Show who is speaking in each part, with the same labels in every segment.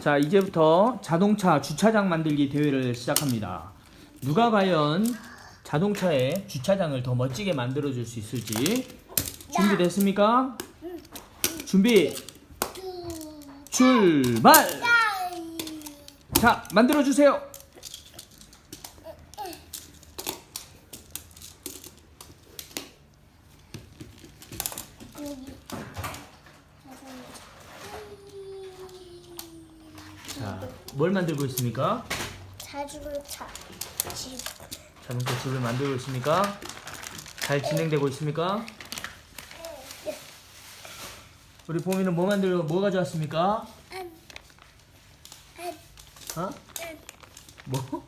Speaker 1: 자, 이제부터 자동차 주차장 만들기 대회를 시작합니다. 누가 과연 자동차에 주차장을 더 멋지게 만들어 줄 수 있을지 준비됐습니까? 준비 출발! 자, 만들어 주세요. 자, 뭘 만들고 있습니까?
Speaker 2: 자주차 집.
Speaker 1: 자동차 집을 만들고 있습니까? 잘 진행되고 있습니까? 우리 봄이는 뭐 만들고 뭐 가져왔습니까?
Speaker 2: 안, 안,
Speaker 1: 어?
Speaker 2: 안,
Speaker 1: 뭐?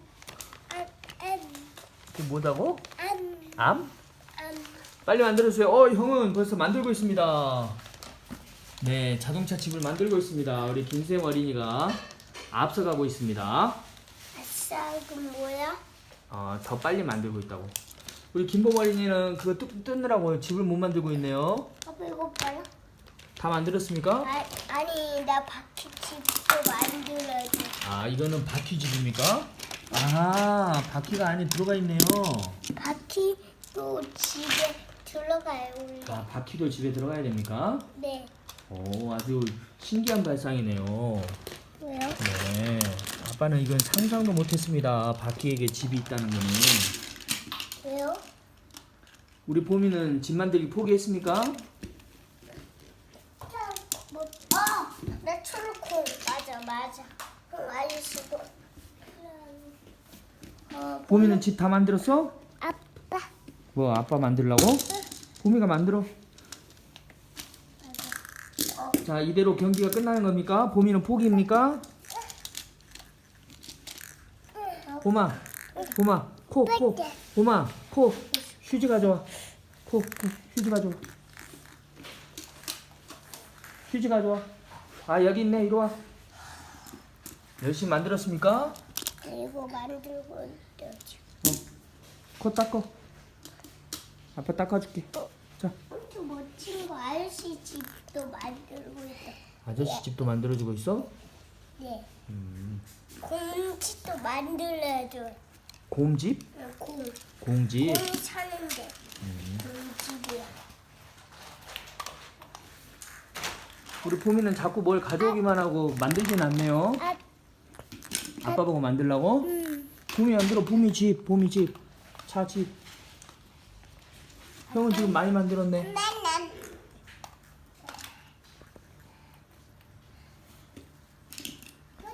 Speaker 2: 안, 안,
Speaker 1: 그게 뭐다고?
Speaker 2: 안,
Speaker 1: 암?
Speaker 2: 안.
Speaker 1: 빨리 만들어주세요. 어, 형은 벌써 만들고 있습니다. 네, 자동차 집을 만들고 있습니다. 우리 김쌤 어린이가 앞서가고 있습니다.
Speaker 2: 아싸, 그럼 뭐야?
Speaker 1: 어, 더 빨리 만들고 있다고. 우리 김범 어린이는 그거 뜯, 뜯느라고 집을 못 만들고 있네요.
Speaker 2: 아빠 이거 봐라.
Speaker 1: 다 만들었습니까?
Speaker 2: 아, 아니, 나 바퀴 집도 만들어야지.
Speaker 1: 아, 이거는 바퀴 집입니까? 아, 바퀴가 안에 들어가 있네요.
Speaker 2: 바퀴도 집에 들어가요, 원래.
Speaker 1: 아, 바퀴도 집에 들어가야 됩니까?
Speaker 2: 네.
Speaker 1: 오, 아주 신기한 발상이네요. 아빠는 이건 상상도 못했습니다. 바퀴에게 집이 있다는 거는.
Speaker 2: 왜요?
Speaker 1: 우리 봄이는 집 만들기 포기했습니까?
Speaker 2: 뭐, 어! 나 초록콩. 맞아, 맞아. 응, 알겠어. 어,
Speaker 1: 봄이는 집 다 만들었어?
Speaker 2: 아빠.
Speaker 1: 뭐 아빠 만들라고? 봄이가 만들어. 자 이대로 경기가 끝나는 겁니까? 봄이는 포기입니까? 봄아, 봄아, 코, 코, 봄아, 코, 휴지 가져와. 코, 코, 휴지 가져와. 휴지 가져와. 아 여기 있네, 이리 와. 열심히 만들었습니까?
Speaker 2: 이거 만들고. 지금.
Speaker 1: 코 닦어. 아빠 닦아줄게. 자,
Speaker 2: 엄청 멋진 거 아저씨 집도 만들고 있다.
Speaker 1: 아저씨 집도 만들어주고 있어?
Speaker 2: 네.
Speaker 1: 음.
Speaker 2: 공집도 만들어야죠.
Speaker 1: 곰집?
Speaker 2: 응, 공.
Speaker 1: 공집.
Speaker 2: 공 사는데. 공집이야.
Speaker 1: 우리 봄이는 자꾸 뭘 가져오기만 하고 만들진 않네요.
Speaker 2: 아,
Speaker 1: 아빠 보고 만들라고?
Speaker 2: 음.
Speaker 1: 봄이 안 들어. 봄이 집, 봄이 집. 차 집. 형은 지금 많이 만들었네.
Speaker 2: 네.